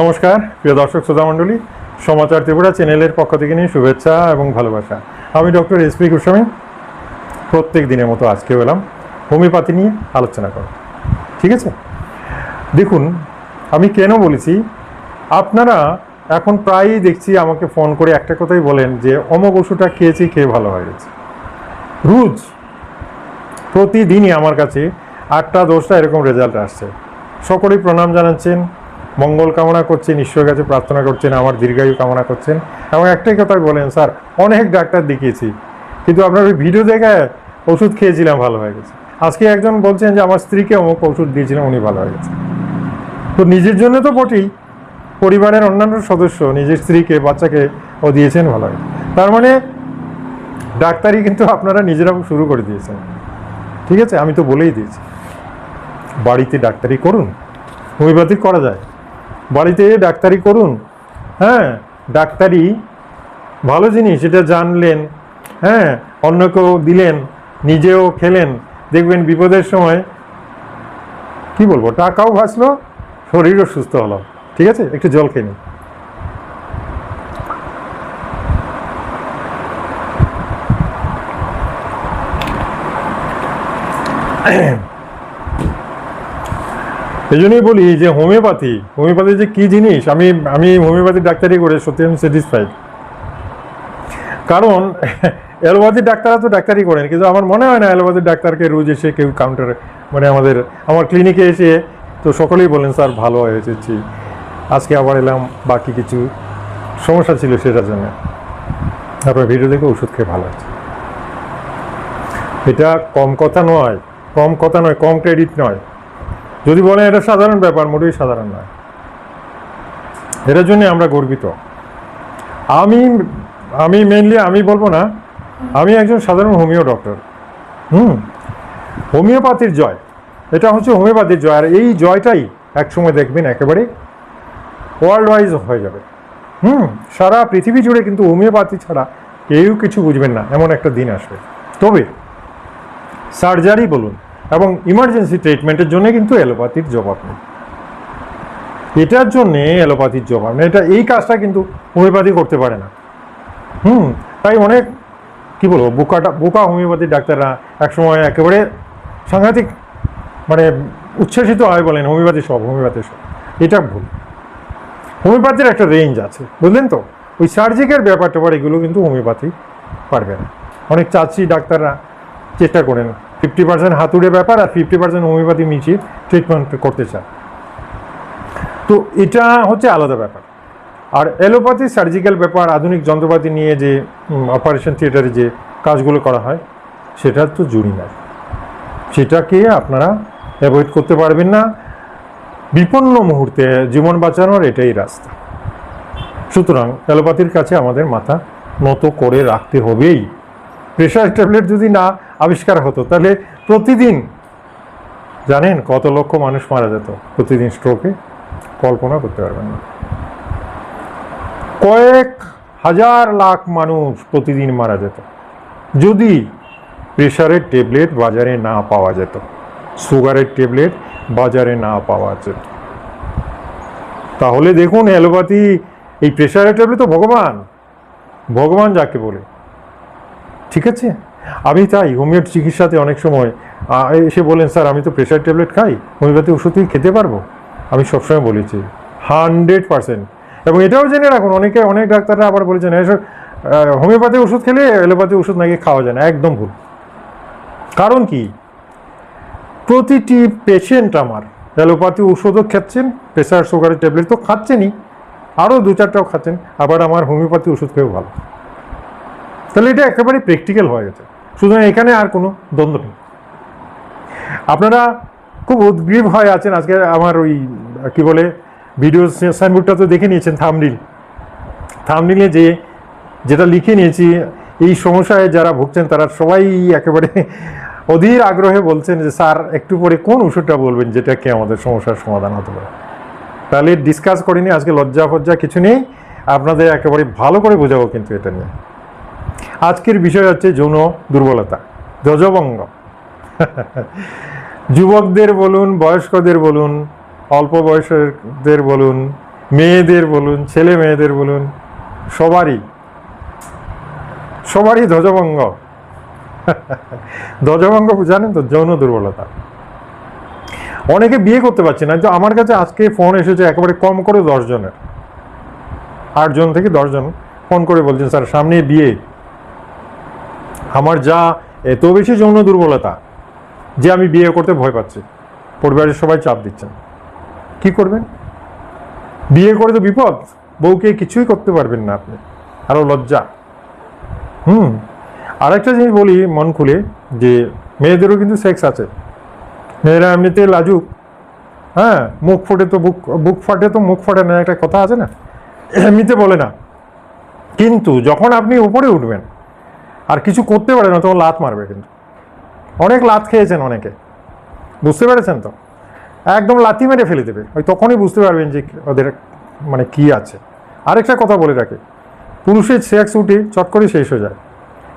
নমস্কার, প্রিয় দর্শক শ্রোতা মণ্ডলী, সমাচার ত্রিপুরা চ্যানেলের পক্ষ থেকে নিয়ে শুভেচ্ছা এবং ভালোবাসা। আমি ডক্টর এস পি গোস্বামী, প্রত্যেক দিনের মতো আজকেও এলাম। হোমিওপ্যাথি নিয়ে আলোচনা করো ঠিক আছে? দেখুন, আমি কেন বলেছি, আপনারা এখন প্রায়ই দেখছি আমাকে ফোন করে একটা কথাই বলেন যে, অমক ওষুধটা খেয়েছি, খেয়ে ভালো হয়ে গেছে। রোজ, প্রতিদিনই আমার কাছে আটটা দশটা এরকম রেজাল্ট আসছে। সকলেই প্রণাম জানাচ্ছেন মঙ্গল কামনা করছেন, ঈশ্বরের কাছে প্রার্থনা করছেন, আমার দীর্ঘায়ু কামনা করছেন। এবং একটাই কথা বলেন, স্যার, অনেক ডাক্তার দেখিয়েছি, কিন্তু আপনার ওই ভিডিও দেখে ওষুধ খেয়েছিলাম, ভালো হয়ে গেছে। আজকে একজন বলছেন যে, আমার স্ত্রীকে অমুক ওষুধ দিয়েছিলাম উনি ভালো হয়ে গেছে। তো নিজের জন্য তো বটেই, পরিবারের অন্যান্য সদস্য নিজের স্ত্রীকে, বাচ্চাকে ও দিয়েছেন, ভালো হয়ে তার মানে ডাক্তারি কিন্তু আপনারা নিজেরা শুরু করে দিয়েছেন। ঠিক আছে, আমি তো বলেই দিয়েছি। বাড়িতে ডাক্তারি করুন, হোমিওপ্যাথি করা যায়। বাড়িতে ডাক্তারি করুন। হ্যাঁ ডাক্তারি ভালো জিনিস, এটা জানলেন। হ্যাঁ অন্যকেও দিলেন, নিজেও খেলেন। দেখবেন বিপদের সময় কি বলব, টাকাও ভাসলো, শরীরও সুস্থ হলো। ঠিক আছে? একটু জল খেয়ে নিন। এই জন্যই বলি যে হোমিওপ্যাথি হোমিওপ্যাথি যে কী জিনিস, আমি আমি হোমিওপ্যাথি ডাক্তারি করে, সত্যি আমি স্যাটিসফাইড কারণ, অ্যালোপ্যাথি ডাক্তাররা তো ডাক্তারি করেন, কিন্তু আমার মনে হয় না অ্যালোপ্যাথি ডাক্তারকে রোজ এসে কেউ কাউন্টারে মানে আমাদের, আমার ক্লিনিকে এসে তো সকলেই বলেন, স্যার, ভালো হয়েছে আজকে আবার এলাম, বাকি কিছু সমস্যা ছিল সেটার জন্য। তারপরে ভিডিও দেখে ওষুধ খেয়ে ভালো আছে। এটা কম কথা নয়, কম কথা নয়, কম ক্রেডিট নয়। যদি বলেন এটা সাধারণ ব্যাপার, মোটেই সাধারণ নয়। এটার জন্য আমরা গর্বিত। আমি আমি মেনলি আমি বলব না, আমি একজন সাধারণ হোমিও ডক্টর। হুম? হোমিওপ্যাথির জয়, এটা হচ্ছে হোমিওপ্যাথির জয়। আর এই জয়টাই একসময় দেখবেন একেবারে ওয়ার্ল্ড ওয়াইজ হয়ে যাবে। হুম? সারা পৃথিবী জুড়ে কিন্তু হোমিওপ্যাথি ছাড়া কেউ কিছু বুঝবেন না, এমন একটা দিন আসবে। তবে সার্জারি বলুন এবং ইমার্জেন্সি ট্রিটমেন্টের জন্য কিন্তু অ্যালোপ্যাথির জবাব নেই এটার জন্য অ্যালোপ্যাথির জবাব নেই এটা এই কাজটা কিন্তু হোমিওপ্যাথি করতে পারে না। হুম, তাই অনেক, কি বলব, বোকাটা, বোকা হোমিওপ্যাথির ডাক্তাররা একসময় একেবারে সাংঘাতিক মানে উচ্ছ্বাসিত হয় বলেন হোমিওপ্যাথি সব হোমিওপ্যাথি সব। এটা ভুল। হোমিওপ্যাথির একটা রেঞ্জ আছে, বুঝলেন তো? ওই সার্জিকের ব্যাপার ট্যাপার এগুলো কিন্তু হোমিওপ্যাথি পারবে না। অনেক চাচ্ছি ডাক্তাররা চেষ্টা করেন ফিফটি পার্সেন্ট হাতুড়ে ব্যাপার আর ফিফটি পার্সেন্ট হোমিওপ্যাথি মিশিয়ে ট্রিটমেন্ট করতে চায়। তো এটা হচ্ছে আলাদা ব্যাপার। আর অ্যালোপ্যাথি সার্জিক্যাল ব্যাপার, আধুনিক যন্ত্রপাতি নিয়ে যে অপারেশন থিয়েটারে যে কাজগুলো করা হয়, সেটার তো জুড়ি নাই। সেটাকে আপনারা অ্যাভয়েড করতে পারবেন না। বিপন্ন মুহূর্তে জীবন বাঁচানোর এটাই রাস্তা। সুতরাং অ্যালোপ্যাথির কাছে আমাদের মাথা নত করে রাখতে হবেই। প্রেশার ট্যাবলেট যদি না আবিষ্কার হতো, তাহলে প্রতিদিন জানেন কত লক্ষ মানুষ মারা যেত? প্রতিদিন স্ট্রোকে কল্পনা করতে পারবেন না। কয়েক হাজার লাখ মানুষ প্রতিদিন মারা যেত। যদি প্রেশারের ট্যাবলেট বাজারে না পাওয়া যেত সুগারের ট্যাবলেট বাজারে না পাওয়া যেত। তাহলে দেখুন অ্যালোপ্যাথি, এই প্রেশারের ট্যাবলেট তো ভগবান। ভগবান যাকে বলে। ঠিক আছে? আমি তাই হোমিও চিকিৎসাতে অনেক সময় এসে বলেন, স্যার, আমি তো প্রেশার ট্যাবলেট খাই, হোমিওপ্যাথি ওষুধ কি খেতে পারব? আমি সবসময় বলেছি হান্ড্রেড পার্সেন্ট। এবং এটাও জেনে রাখুন, অনেকে, অনেক ডাক্তাররা আবার বলেছেন এসব হোমিওপ্যাথি ওষুধ খেলে অ্যালোপ্যাথি ওষুধ নাকি খাওয়া যায় না? একদম ভুল। কারণ কি? প্রতিটি পেশেন্ট আমার অ্যালোপ্যাথি ওষুধও খাচ্ছেন প্রেশার সুগারের ট্যাবলেট তো খাচ্ছেনই, আরও দু চারটাও খাচ্ছেন, আবার আমার হোমিওপ্যাথি ওষুধ খেয়েও ভালো। তাহলে এটা একেবারে প্র্যাকটিক্যাল হয়ে গেছে। সুতরাং এখানে আর কোনো দ্বন্দ্ব নেই। আপনারা খুব উদ্গ্রীব হয়ে আছেন আজকে আমার ওই, কি বলে ভিডিও সাইনবোর্ডটা তো দেখে নিয়েছেন থামনিল থামনিলে যে, যেটা লিখে নিয়েছি, এই সমস্যায় যারা ভুগছেন, তারা সবাই একেবারে অধীর আগ্রহে বলছেন যে, স্যার, একটু পরে কোন ওষুধটা বলবেন যেটা যেটাকে আমাদের সমস্যার সমাধান হতে পারে? তাহলে ডিসকাস করিনি, আজকে লজ্জা ফজ্জা কিছু নেই। আপনাদের একেবারে ভালো করে বোঝাবো কিন্তু এটা নিয়ে। আজকের বিষয় হচ্ছে যৌন দুর্বলতা। ধ্বজভঙ্গ। যুবকদের বলুন, বয়স্কদের বলুন, অল্প বয়সের বলুন, মেয়েদের বলুন, ছেলে মেয়েদের বলুন, সবারই সবারই ধ্বজভঙ্গ। ধ্বজভঙ্গ জানেন তো, যৌন দুর্বলতা। অনেকে বিয়ে করতে পারছে না যে আমার কাছে আজকে ফোন এসেছে একেবারে কম করে দশ জনের। আটজন থেকে দশজন ফোন করে বলছেন, স্যার, সামনে বিয়ে। আমার যা এত বেশি যৌন দুর্বলতা, যে আমি বিয়ে করতে ভয় পাচ্ছি। পরিবারের সবাই চাপ দিচ্ছেন কি করবেন? বিয়ে করে তো বিপদ, বউকে কিছুই করতে পারবেন না আপনি। আরও লজ্জা। হুম, আরেকটা জিনিস বলি মন খুলে, যে মেয়েদেরও কিন্তু সেক্স আছে। মেয়েরা এমনিতে লাজুক। হ্যাঁ মুখ ফোটে তো বুক বুক ফাটে তো মুখ ফাটে না, একটা কথা আছে না? এমনিতে বলে না। কিন্তু যখন আপনি উপরে উঠবেন আর কিছু করতে পারে না, তখন লাত মারবে কিন্তু। অনেক লাত খেয়েছেন অনেকে। বুঝতে পেরেছেন তো? একদম লাথি মেরে ফেলে দেবে। ওই তখনই বুঝতে পারবেন যে ওদের মানে কি আছে। আরেকটা কথা বলে রাখে। পুরুষের সেক্স উঠে চট করে শেষ হয়ে যায়।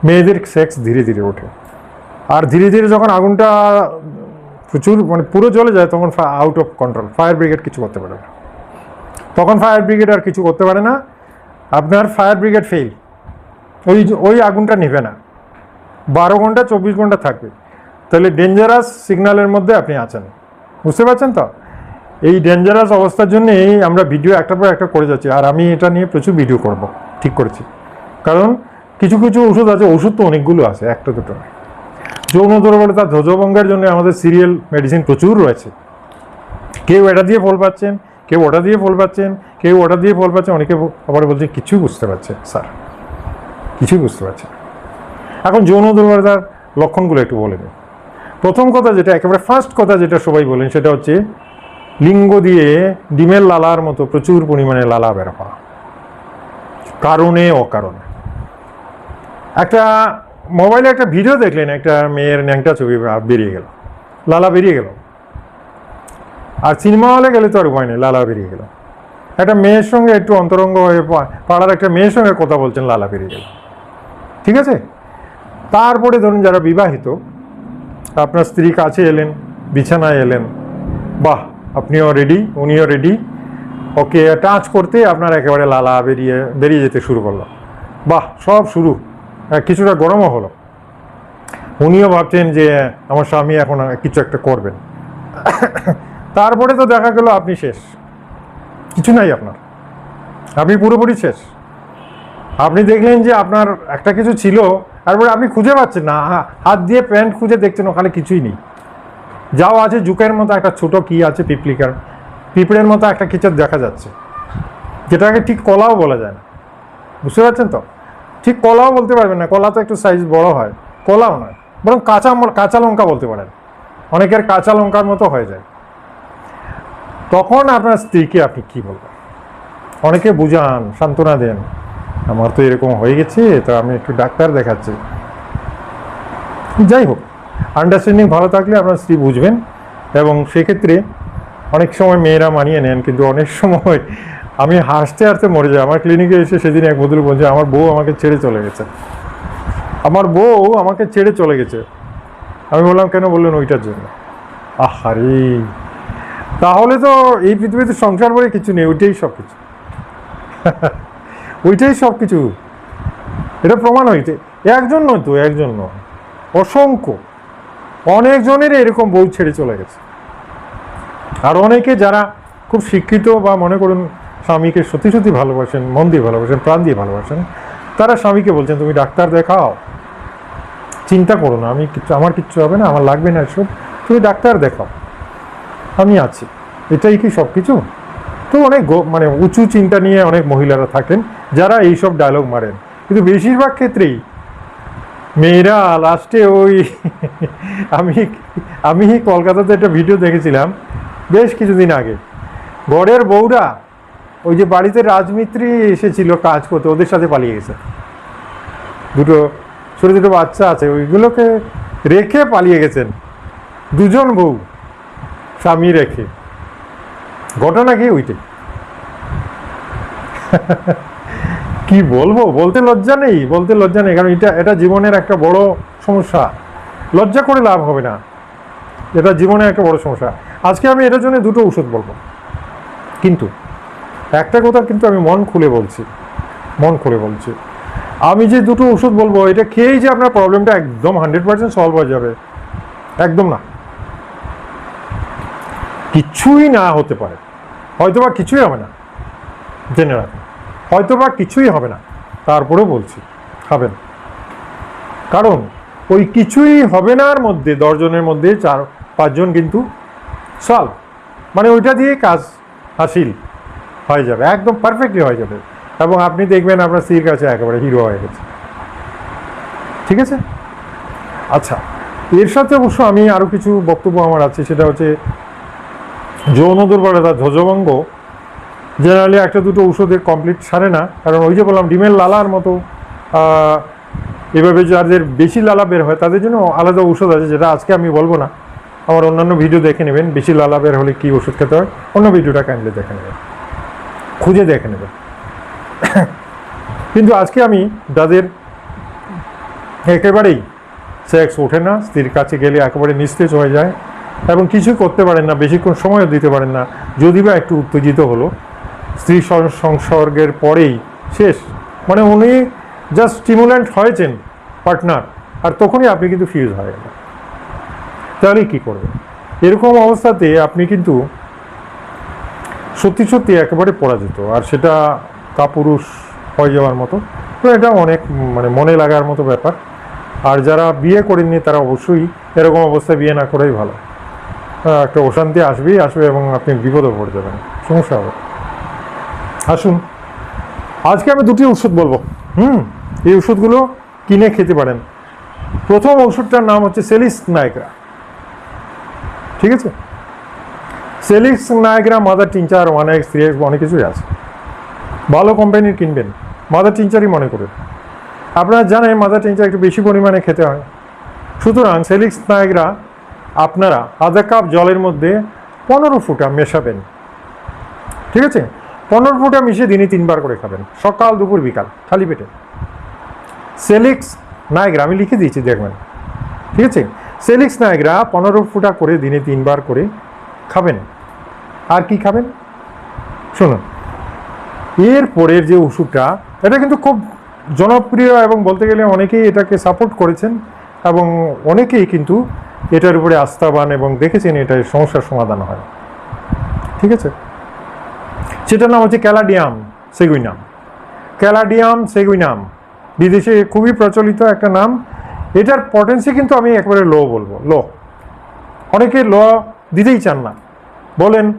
মেয়েদের সেক্স ধীরে ধীরে ওঠে। আর ধীরে ধীরে যখন আগুনটা প্রচুর মানে পুরো জ্বলে যায়, তখন out of control fire brigade কিছু করতে পারে না। তখন ফায়ার ব্রিগেড আর কিছু করতে পারে না। আপনার ফায়ার ব্রিগেড ফেল ওই ওই আগুনটা নিভে না। বারো ঘণ্টা, চব্বিশ ঘণ্টা থাকবে। তাহলে ডেঞ্জারাস সিগন্যালের মধ্যে আপনি আছেন। বুঝতে পারছেন তো? এই ডেঞ্জারাস অবস্থার জন্যই আমরা ভিডিও একটার পর একটা করে যাচ্ছি। আর আমি এটা নিয়ে প্রচুর ভিডিও করব। ঠিক করেছি। কারণ কিছু কিছু ওষুধ আছে, ওষুধ তো অনেকগুলো আছে, একটা, দুটো। যৌন দুর্বলতা, ধ্বজভঙ্গের জন্য আমাদের সিরিয়াল মেডিসিন প্রচুর রয়েছে। কেউ এটা দিয়ে ফল পাচ্ছেন, কেউ ওটা দিয়ে ফল পাচ্ছেন, কেউ ওটা দিয়ে ফল পাচ্ছেন, অনেকে আবার বলছে কিছুই বুঝতে পারছে স্যার। কিছুই বুঝতে পারছে না। এখন যৌন দুর্বলতার লক্ষণগুলো একটু বলে নিন প্রথম কথা যেটা, একেবারে ফার্স্ট কথা যেটা সবাই বলেন, সেটা হচ্ছে লিঙ্গ দিয়ে ডিমের লালার মতো প্রচুর পরিমাণে লালা বের হওয়া। কারণে, অকারণে। একটা মোবাইলে একটা ভিডিও দেখলেন, একটা মেয়ের ন্যাংটা ছবি বেরিয়ে গেল। লালা বেরিয়ে গেল। আর সিনেমা হলে গেলে তো আর উপায় নেই, লালা বেরিয়ে গেল। একটা মেয়ের সঙ্গে একটু অন্তরঙ্গ হয়ে পাড়ার একটা মেয়ের সঙ্গে কথা বলছেন, লালা বেরিয়ে গেল। ঠিক আছে? তারপরে ধরুন যারা বিবাহিত, আপনার স্ত্রী কাছে এলেন, বিছানায় এলেন, বাহ, আপনিও রেডি উনিও রেডি ওকে টাচ করতে আপনার একেবারে লালা বেরিয়ে বেরিয়ে যেতে শুরু করল। বাহ, সব শুরু কিছুটা গরমও হলো। উনিও ভাবছেন যে, আমার স্বামী এখন কিছু একটা করবেন। তারপরে তো দেখা গেল আপনি শেষ। কিছু নাই আপনার। আপনি পুরোপুরি শেষ। আপনি দেখলেন যে আপনার একটা কিছু ছিল, তারপরে আপনি খুঁজে পাচ্ছেন না হাত দিয়ে প্যান্ট খুঁজে দেখছেন, ওখানে কিছুই নেই। যাও আছে জুকের মতো একটা ছোট কি আছে পিপলিকার, পিঁপড়ের মতো একটা কিছু দেখা যাচ্ছে। যেটাকে ঠিক কলাও বলা যায় না। বুঝতে পারছেন তো? ঠিক কলাও বলতে পারবেন না, কলা তো একটু সাইজ বড় হয়। কলাও নয়, বরং কাঁচা কাঁচা লঙ্কা বলতে পারেন। অনেকের কাঁচা লঙ্কার মতো হয়ে যায়। তখন আপনার স্ত্রীকে আপনি কি বলবেন? অনেকে বুঝান, সান্ত্বনা দেন। আমার তো এরকম হয়ে গেছে, তো আমি একটু ডাক্তার দেখাচ্ছি। যাই হোক আন্ডারস্ট্যান্ডিং ভালো থাকলে আপনার স্ত্রী বুঝবেন এবং সেক্ষেত্রে অনেক সময় মেয়েরা মানিয়ে নেন, কিন্তু অনেক সময় আমি হাসতে হাসতে মরে যাই। আমার ক্লিনিকে এসে সেদিন এক বদল বলছে, আমার বউ আমাকে ছেড়ে চলে গেছে। আমার বউ আমাকে ছেড়ে চলে গেছে। আমি বললাম, কেন বললেন ওইটার জন্য? আহারে! তাহলে তো এই পৃথিবীতে সংসার বলে কিছু নেই, ওইটাই সব কিছু ওইটাই সব কিছু এটা প্রমাণ হইতে একজন নয় তো, একজন নয়। অসংখ্য। অনেকজনের এরকম বউ ছেড়ে চলে গেছে। আর অনেকে যারা খুব শিক্ষিত বা মনে করুন স্বামীকে সত্যি সত্যি ভালোবাসেন, মন দিয়ে ভালোবাসেন, প্রাণ দিয়ে ভালোবাসেন, তারা স্বামীকে বলছেন, তুমি ডাক্তার দেখাও। চিন্তা করো না, আমি কিচ্ছু, আমার কিচ্ছু হবে না, আমার লাগবে না এসব। তুমি ডাক্তার দেখাও। আমি আছি। এটাই কি সব কিছু তো অনেক মানে উঁচু চিন্তা নিয়ে অনেক মহিলারা থাকেন যারা এইসব ডায়লগ মারেন। কিন্তু বেশিরভাগ ক্ষেত্রেই মেয়েরা লাস্টে ওই আমি আমি কলকাতাতে একটা ভিডিও দেখেছিলাম বেশ কিছুদিন আগে। গড়ের বউরা ওই যে বাড়িতে রাজমিস্ত্রি এসেছিল কাজ করতে, ওদের সাথে পালিয়ে গেছে। দুটো, ছোটো ছোটো বাচ্চা আছে, ওইগুলোকে রেখে পালিয়ে গেছেন। দুজন বউ, স্বামী রেখে। ঘটনা কি ওইটাই কি বলব? বলতে লজ্জা নেই, বলতে লজ্জা নেই, কারণ এটা এটা জীবনের একটা বড় সমস্যা। লজ্জা করে লাভ হবে না। এটা জীবনের একটা বড় সমস্যা। আজকে আমি এটার জন্য দুটো ওষুধ বলব। কিন্তু, একটা কথা কিন্তু আমি মন খুলে বলছি। মন খুলে বলছি। আমি যে দুটো ওষুধ বলব, এটা খেয়েই যে আপনার প্রবলেমটা একদম হান্ড্রেড পার্সেন্ট সলভ হয়ে যাবে। একদম না। কিছুই না হতে পারে। হয়তো বা কিছুই হবে না, জেনে রাখুন হয়তো বা কিছুই হবে না, তারপরেও বলছি খাবেন কারণ ওই কিছুই হবে নার মধ্যে, দশজনের মধ্যে চার, পাঁচজন কিন্তু সলভ মানে ওইটা দিয়ে কাজ হাসিল হয়ে যাবে, একদম পারফেক্টলি হয়ে যাবে। এবং আপনি দেখবেন আপনার স্ত্রীর কাছে একেবারে হিরো হয়ে গেছে। ঠিক আছে? আচ্ছা এর সাথে অবশ্য আমি আরও কিছু বক্তব্য আমার আছে, সেটা হচ্ছে যৌন দুর্বলতা, ধ্বজভঙ্গ জেনারেলি একটা দুটো ওষুধে কমপ্লিট সারে না। কারণ ওই যে বললাম, ডিমের লালার মতো এভাবে যাদের বেশি লালা বের হয়, তাদের জন্য আলাদা ওষুধ আছে, যেটা আজকে আমি বলব না। আমার অন্যান্য ভিডিও দেখে নেবেন, বেশি লালা বের হলে কী ওষুধ খেতে হয়। অন্য ভিডিওটা কাইন্ডলি দেখে নেবেন। খুঁজে দেখে নেবেন। কিন্তু আজকে আমি যাদের একেবারেই সেক্স ওঠে না, স্ত্রীর কাছে গেলে একেবারে নিস্তেজ হয়ে যায় এবং কিছুই করতে পারেন না, বেশিক্ষণ সময়ও দিতে পারেন না। যদি বা একটু উত্তেজিত হলো। স্ত্রী সংসর্গের পরেই শেষ। মানে উনি জাস্ট স্টিমুল্যান্ট হয়েছেন পার্টনার আর তখনই আপনি কিন্তু ফিউজ হয়ে গেলেন। তাহলে কী করবেন? এরকম অবস্থাতে আপনি কিন্তু সত্যি সত্যি একেবারে পরাজিত। আর সেটা কাপুরুষ হয়ে যাওয়ার মতো। তো এটা অনেক মানে মনে লাগার মতো ব্যাপার। আর যারা বিয়ে করেননি তারা অবশ্যই এরকম অবস্থায় বিয়ে না করাই ভালো। একটা অশান্তি আসবেই আসবে এবং আপনি বিপদে পড়ে যাবেন। সমস্যা হবে। আসুন। আজকে আমি দুটি ওষুধ বলব। হুম? এই ওষুধগুলো কিনে খেতে পারেন। প্রথম ওষুধটার নাম হচ্ছে সেলিস নায়করা ঠিক আছে? সেলিক্স নায়করা mother tincture one X three X অনেক কিছুই আছে। ভালো কোম্পানির কিনবেন। মাদার টিনচারই মনে করবেন আপনারা জানেন মাদার টিনচার একটু বেশি পরিমাণে খেতে হয়। সুতরাং সেলিক্স নায়করা আপনারা আধা কাপ জলের মধ্যে পনেরো ফুটা মেশাবেন। ঠিক আছে? পনেরো ফুটা মিশিয়ে দিনে তিনবার করে খাবেন। সকাল, দুপুর, বিকাল, খালি পেটে। সেলিক্স নায়করা আমি লিখে দিয়েছি, দেখবেন। ঠিক আছে? সেলিক্স নায়গ্রা পনেরো ফুটা করে দিনে তিনবার করে খাবেন। আর কি খাবেন? শুনুন। এর পরের যে ওষুধটা, এটা কিন্তু খুব জনপ্রিয় এবং বলতে গেলে অনেকেই এটাকে সাপোর্ট করেছেন এবং অনেকেই কিন্তু এটার উপরে আস্থাবান এবং দেখেছেন এটার সমস্যার সমাধান হয়। ঠিক আছে? সেটার নাম হচ্ছে ক্যালাডিয়াম সেগুইনাম। ক্যালাডিয়াম সেগুইনাম বিদেশে খুবই প্রচলিত একটা নাম। এটার পটেন্সি কিন্তু আমি একবারে লো বলব লো অনেকে ল দিতেই চান না। বলেন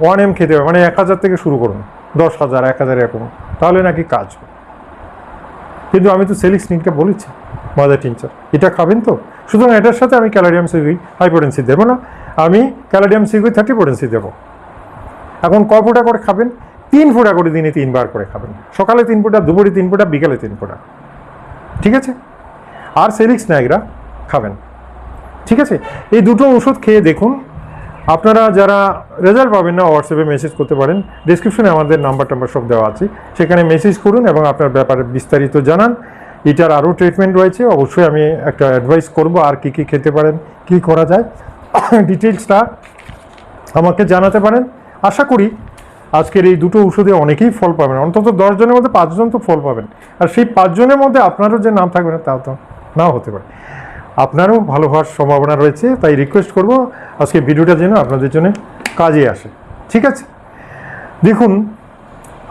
ওয়ান এম খেতে হবে মানে এক হাজার থেকে শুরু করুন, দশ হাজার, এক হাজার এরকম। তাহলে নাকি কাজ কিন্তু আমি তো সেলিক্স নিনকে বলেছি। মাদার টিনচার এটা খাবেন তো? সুতরাং এটার সাথে আমি ক্যালোরিয়াম সিগুই হাই পোটেন্সি দেবো না। আমি ক্যালোরিয়াম সিগুই থার্টি পোটেন্সি দেবো। এখন ক ফোঁটা করে খাবেন? তিন ফোঁটা করে দিনে তিনবার করে খাবেন। সকালে তিন ফোঁটা, দুপুরে তিন ফোঁটা, বিকালে তিন ফোঁটা। ঠিক আছে? আর সেলিক্স নায়করা খাবেন। ঠিক আছে? এই দুটো ওষুধ খেয়ে দেখুন। আপনারা যারা রেজাল্ট পাবেন না হোয়াটসঅ্যাপে মেসেজ করতে পারেন। ডিসক্রিপশনে আমাদের নাম্বার টাম্বার সব দেওয়া আছে। সেখানে মেসেজ করুন এবং আপনার ব্যাপারে বিস্তারিত জানান। এটার আরও ট্রিটমেন্ট রয়েছে। অবশ্যই আমি একটা অ্যাডভাইস করব আর কি কি খেতে পারেন, কি করা যায়। ডিটেলসটা আমাকে জানাতে পারেন। আশা করি আজকের এই দুটো ওষুধে অনেকেই ফল পাবেন। অন্তত দশজনের মধ্যে পাঁচজন তো ফল পাবেন। আর সেই পাঁচজনের মধ্যে আপনারও যে নাম থাকবে না তাও তো নাও হতে পারে। আপনারও ভালো হওয়ার সম্ভাবনা রয়েছে, তাই রিকোয়েস্ট করব আজকে ভিডিওটা যেন আপনাদের জন্য কাজে আসে। ঠিক আছে? দেখুন,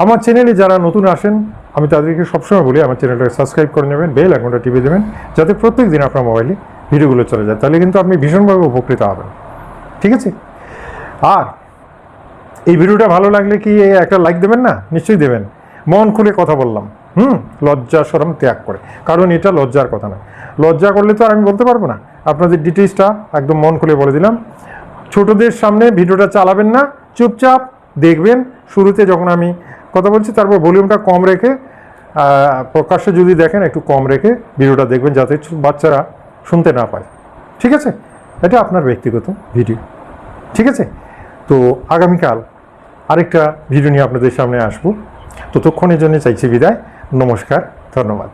আমার চ্যানেলে যারা নতুন আসেন আমি তাদেরকে সবসময় বলি, আমার চ্যানেলটাকে সাবস্ক্রাইব করে নেবেন বেল আইকনটা টিপে দেবেন, যাতে প্রত্যেক দিন আপনার মোবাইলে ভিডিওগুলো চলে যায়। তাহলে কিন্তু আপনি ভীষণভাবে উপকৃত হবেন। ঠিক আছে? আর এই ভিডিওটা ভালো লাগলে কি একটা লাইক দেবেন না? নিশ্চয়ই দেবেন। মন খুলে কথা বললাম। হুম? লজ্জা সরম ত্যাগ করে। কারণ এটা লজ্জার কথা না। লজ্জা করলে তো আর আমি বলতে পারব না। আপনাদের ডিটেলসটা একদম মন খুলে বলে দিলাম। ছোটদের সামনে ভিডিওটা চালাবেন না। চুপচাপ দেখবেন। শুরুতে যখন আমি কথা বলছি, তারপর ভলিউমটা কম রেখে প্রকাশ্যে যদি দেখেন একটু কম রেখে ভিডিওটা দেখবেন যাতে বাচ্চারা শুনতে না পায়। ঠিক আছে? এটা আপনার ব্যক্তিগত ভিডিও। ঠিক আছে? তো আগামীকাল আরেকটা ভিডিও নিয়ে আপনাদের সামনে আসব। ততক্ষণের জন্য চাইছি বিদায়। নমস্কার, ধন্যবাদ।